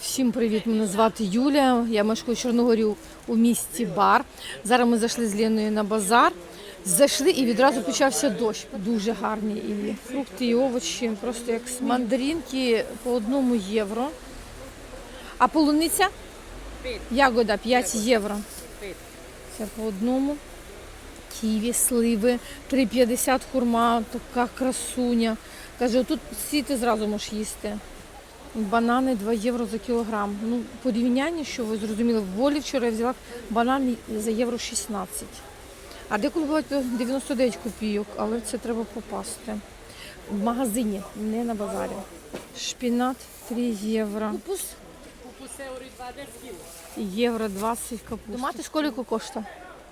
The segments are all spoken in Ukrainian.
Всім привіт! Мене звати Юля. Я мешкаю в Чорногорі у місті Бар. Зараз ми зайшли з Леною на базар. Зайшли і відразу почався дощ. Дуже гарні і фрукти, і овочі. Просто як мандаринки по одному євро. А полуниця? Ягода 5 євро. Це по одному. Ківі, сливи, 3,50 хурма, така красуня. Каже, тут сіти зразу можеш їсти. Банани 2 євро за кілограм. Ну, порівняння, що ви зрозуміли, в волі вчора я взяла банани за євро 16. А деколи бувають по 99 копійок, але це треба попасти. В магазині, не на базарі. Шпінат 3 євро. Купус? Євро 20 капуста. Томати скільки коштує?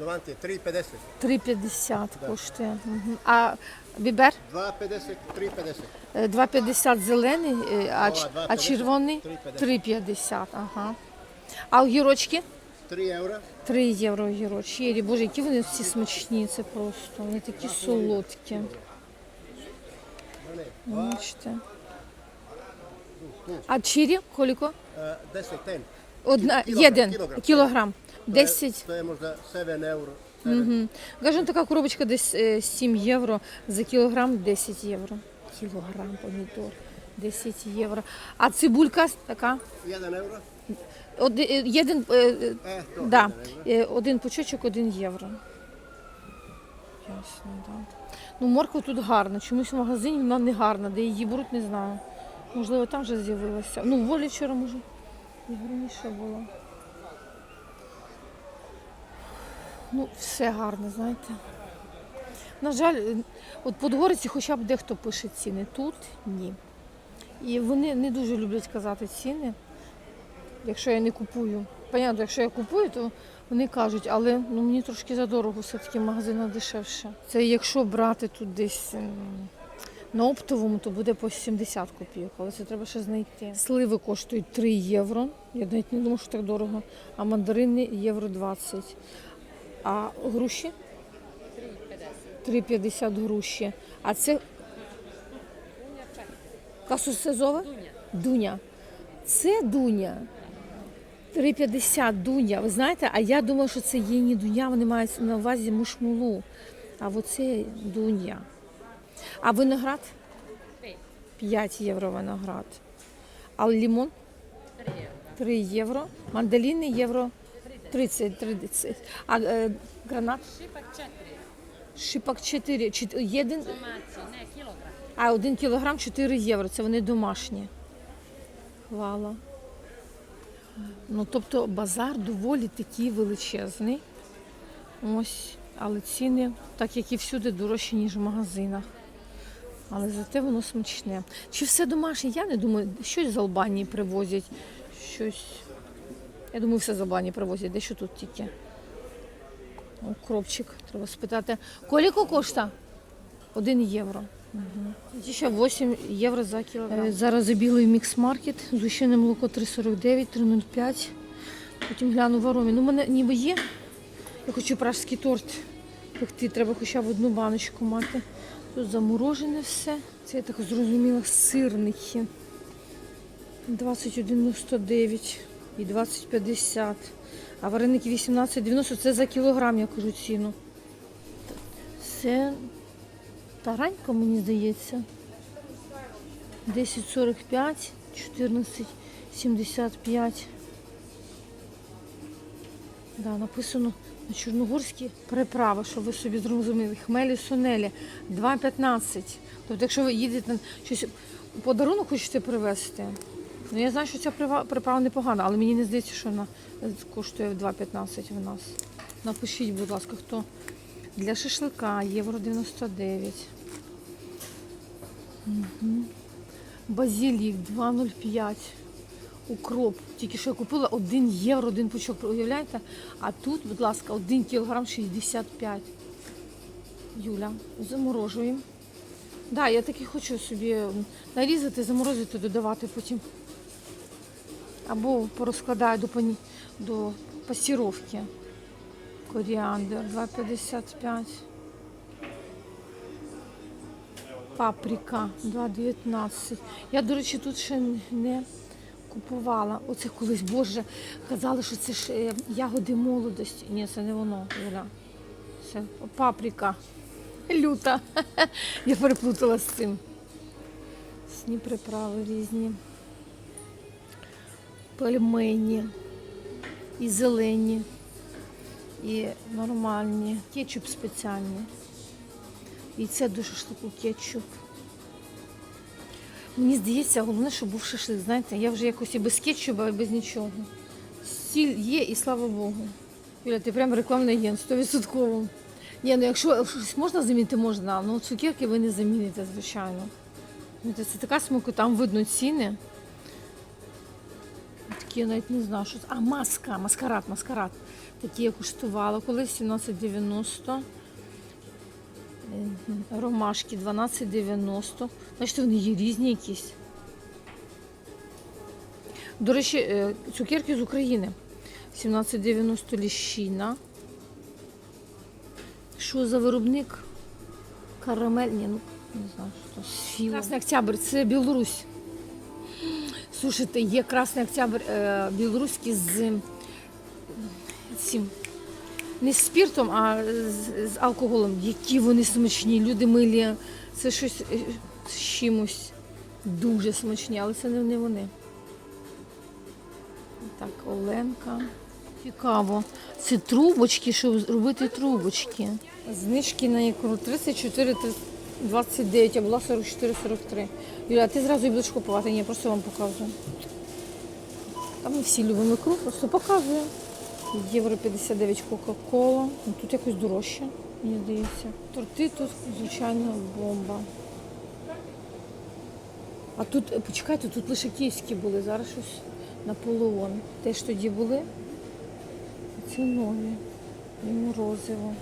Davanti 3,50. 3,50 коштує. Мгм. А бібер? 2,50, 3,50. Е, 2,50 зелений, е, а, ч- а 2,50, червоний 3,50. 3,50. Ага. А огірочки? 3 euro. 3 євро огірочки. Боже, які вони всі смачні, це просто. Вони такі солодкі. Бачите. А чирі коліко? Uh, 10, 10. Одна, Кілограм, один кілограм. кілограм. 10. To je možda 7 euro. Угу. Кажу, така коробочка десь е, 7 євро, за кілограм 10 євро. Кілограм помідор 10 євро. А цибулька така? 1 euro. Один, е, один, е, е, to. да, 1 euro. е, один пучочок, один євро. Ясно, да. Ну, морква тут гарна. Чомусь в магазині вона не гарна, де її беруть, не знаю. Можливо, там вже з'явилася. Ну, в волі вчора, може, і гарніше було. Ну, все гарне, знаєте. На жаль, от Подгориці хоча б дехто пише ціни. Тут ні. І вони не дуже люблять казати ціни, якщо я не купую. Понятно, якщо я купую, то вони кажуть, але ну, мені трошки задорого, все-таки магазина дешевше. Це якщо брати тут десь на оптовому, то буде по 70 копійок, але це треба ще знайти. Сливи коштують 3 євро. Я навіть не думаю, що так дорого. А мандарини євро 20. А груші? 3,50 груші. А це касусезова? Дуня. Це дуня. 3,50 дуня. Ви знаєте, а я думаю, що це є не дуня, вони мають на увазі мушмулу. А оце дуня. А виноград? 5 євро виноград. А лимон? 3 євро. Мандарини євро 30, 30. А е, гранат? Шипак 4. Чот- Один, а 1 кілограм 4 євро. Це вони домашні. Вала. Ну, тобто базар доволі такий величезний. Ось, але ціни, так як і всюди, дорожчі, ніж в магазинах. Але зате воно смачне. Чи все домашнє? Я не думаю, щось з Албанії привозять, щось. Я думаю, все з Албанії привозять, дещо тут тільки. Укропчик, треба спитати. Коліко коштує? Один євро. Угу. Ще 8 євро за кілограм. Е, Зараз забігли в мікс-маркет. Зущене молоко 3,49, 3,05. Потім гляну в аромі. Ну, в мене ніби є. Я хочу пражський торт пекти. Треба хоча б одну баночку мати. Тут заморожене все. Це я так зрозуміла сирники. 21,99 і 20,50. А вареники 18,90 це за кілограм, я кажу ціну. Це таранька, мені здається. 10,45, 14,75. Да, написано на чорногорські приправи, щоб ви собі зрозуміли. Хмелі сунелі 2,15. Тобто, якщо ви їдете на щось подарунок хочете привезти, ну я знаю, що ця приправа непогана, але мені не здається, що вона коштує 2,15 в нас. Напишіть, будь ласка, хто для шашлика євро 99. Мгм. Базилік 2,05. Укроп. Тільки що я купила 1 євро, один пучок, уявляєте? А тут, будь ласка, 1 кілограм 65. Юля, заморожуємо. Да, я таки хочу собі нарізати, заморозити, додавати потім. Або порозкладаю до, пані... до пасіровки. Коріандр 2,55. Паприка 2,19. Я, до речі, тут ще не Купувала. Оце колись, Боже, казали, що це ж е, ягоди молодості. Ні, це не воно, Юля. Це паприка. Люта. Я переплутала з цим. Сні приправи різні. Пельмені. І зелені, і нормальні. Кетчуп спеціальний. І це до шашлику кетчуп. Мені здається, головне, щоб був шашлик. Знаєте, я вже якось і без кетчупа, і без нічого. Сіль є і слава Богу. Юля, ти прям рекламний агент, 100%. Ні, ну якщо щось можна замінити, можна, але цукерки ви не заміните, звичайно. Це така смака, там видно ціни. Такі я навіть не знаю, що це. А, маска, маскарад, маскарад. Такі я куштувала колись 17,90. Ромашки 12,90. Значить, вони є різні якісь. До речі, е, цукерки з України. 17,90 ліщина. Що за виробник? Карамель, ні, ну не знаю, що це. Красний Октябрь, це Білорусь. Слушайте, є Красний Октябрь е, білоруський з цим. Не з спіртом, а з, з алкоголем. Які вони смачні, люди милі. Це щось е, з чимось дуже смачні, але це не, вони. Так, Оленка. Цікаво. Це трубочки, щоб робити трубочки. Знижки на ікру 34 29, а була 44 43. Юля, ти зразу і будеш купувати? Ні, я просто вам показую. Та ми всі любимо ікру, просто показую. Євро 59 Кока-Кола. Ну, Тут якось дорожче, мені здається. Торти тут, звичайно, бомба. А тут, е, почекайте, тут лише київські були, зараз щось Наполеон. Теж тоді були. Ці нові. І морозиво.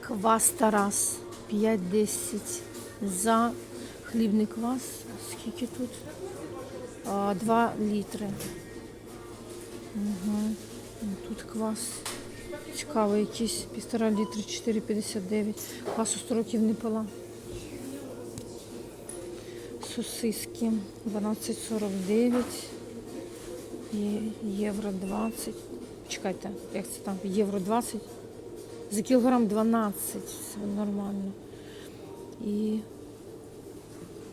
Квас Тарас 5-10 за хлібний квас. Скільки тут? А, 2 літри. Угу. Тут квас. Цікавий якийсь. Півтора літри 4,59. Квасу 100 років не пила. Сосиски 12,49. Є- Євро 20. Чекайте, як це там? Євро 20. За кілограм 12. Це нормально. І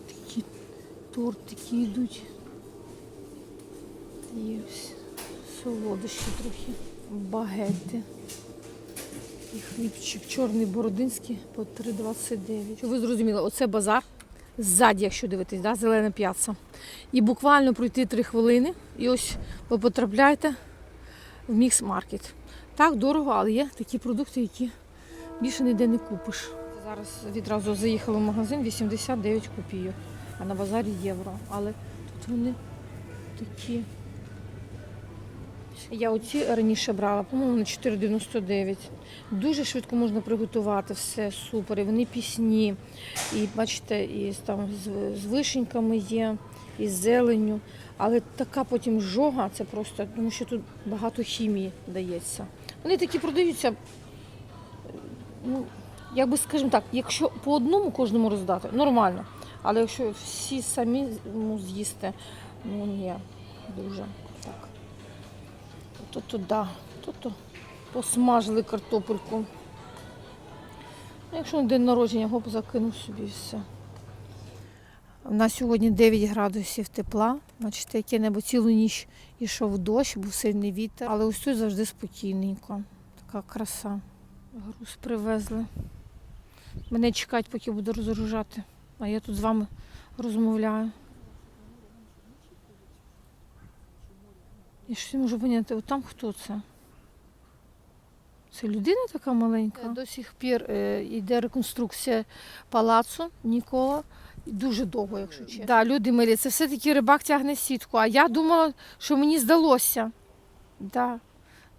такі тортики йдуть. І ось солодощі трохи. Багети. І хлібчик чорний бородинський по 3,29. Щоб ви зрозуміли, оце базар. Ззаді, якщо дивитись, да, зелена п'яца. І буквально пройти 3 хвилини, і ось ви потрапляєте в мікс-маркет. Так, дорого, але є такі продукти, які більше ніде не купиш. Зараз відразу заїхала в магазин 89 копійок, а на базарі євро. Але тут вони такі. Я оці раніше брала, по-моєму, на 4,99. Дуже швидко можна приготувати все супер. І вони пісні. І бачите, і там з, вишеньками є, і з зеленню. Але така потім жога, це просто, тому що тут багато хімії дається. Вони такі продаються. Ну, як би скажімо так, якщо по одному кожному роздати, нормально. Але якщо всі самі з'їсти, ну ні, дуже так. То то да, то посмажили картопельку. Якщо на день народження, гоп закинув собі і все. У нас сьогодні 9 градусів тепла. Бачите, яке небо цілу ніч ішов дощ, був сильний вітер. Але ось тут завжди спокійненько. Така краса. Груз привезли. Мене чекають, поки буду розгружати. А я тут з вами розмовляю. Я ж не можу поняти, от там хто це? Це людина така маленька. До сих пір е, йде реконструкція палацу Нікола. Дуже довго, якщо чесно. Да, люди милі, це все-таки рибак тягне сітку. А я думала, що мені здалося. Да.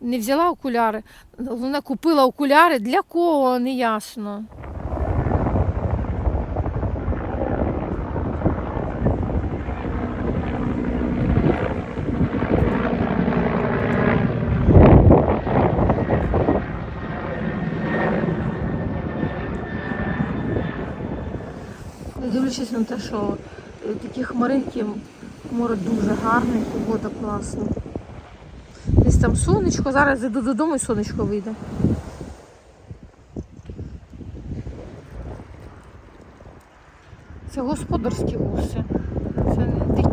Не взяла окуляри. Вона купила окуляри. Для кого, не ясно. Не дивлячись на те, що е, такі хмаринки Море дуже гарне, погода класна. Десь там сонечко, зараз йду додому і сонечко вийде. Це господарські гуси. Це не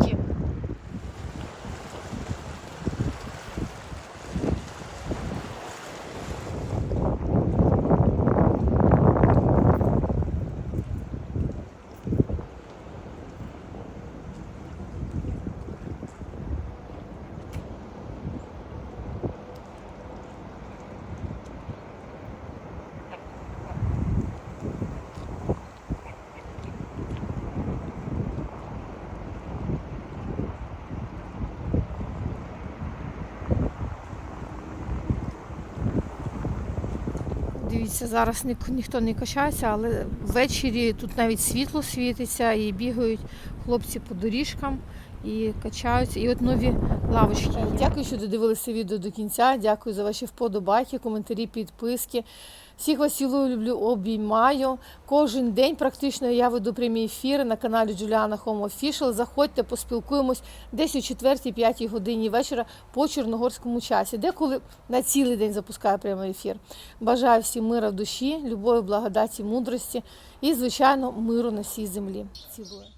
Дивіться, зараз ні- ніхто не качається, але ввечері тут навіть світло світиться і бігають хлопці по доріжкам і качаються. І от нові лавочки. Дякую, що додивилися відео до кінця. Дякую за ваші вподобайки, коментарі, підписки. Всіх вас цілую, люблю, обіймаю. Кожен день практично я веду прямі ефіри на каналі Juliana Home Official. Заходьте, поспілкуємось десь о 4-5 годині вечора по чорногорському часі, деколи на цілий день запускаю прямий ефір. Бажаю всім мира в душі, любові, благодаті, мудрості і, звичайно, миру на всій землі. Цілую.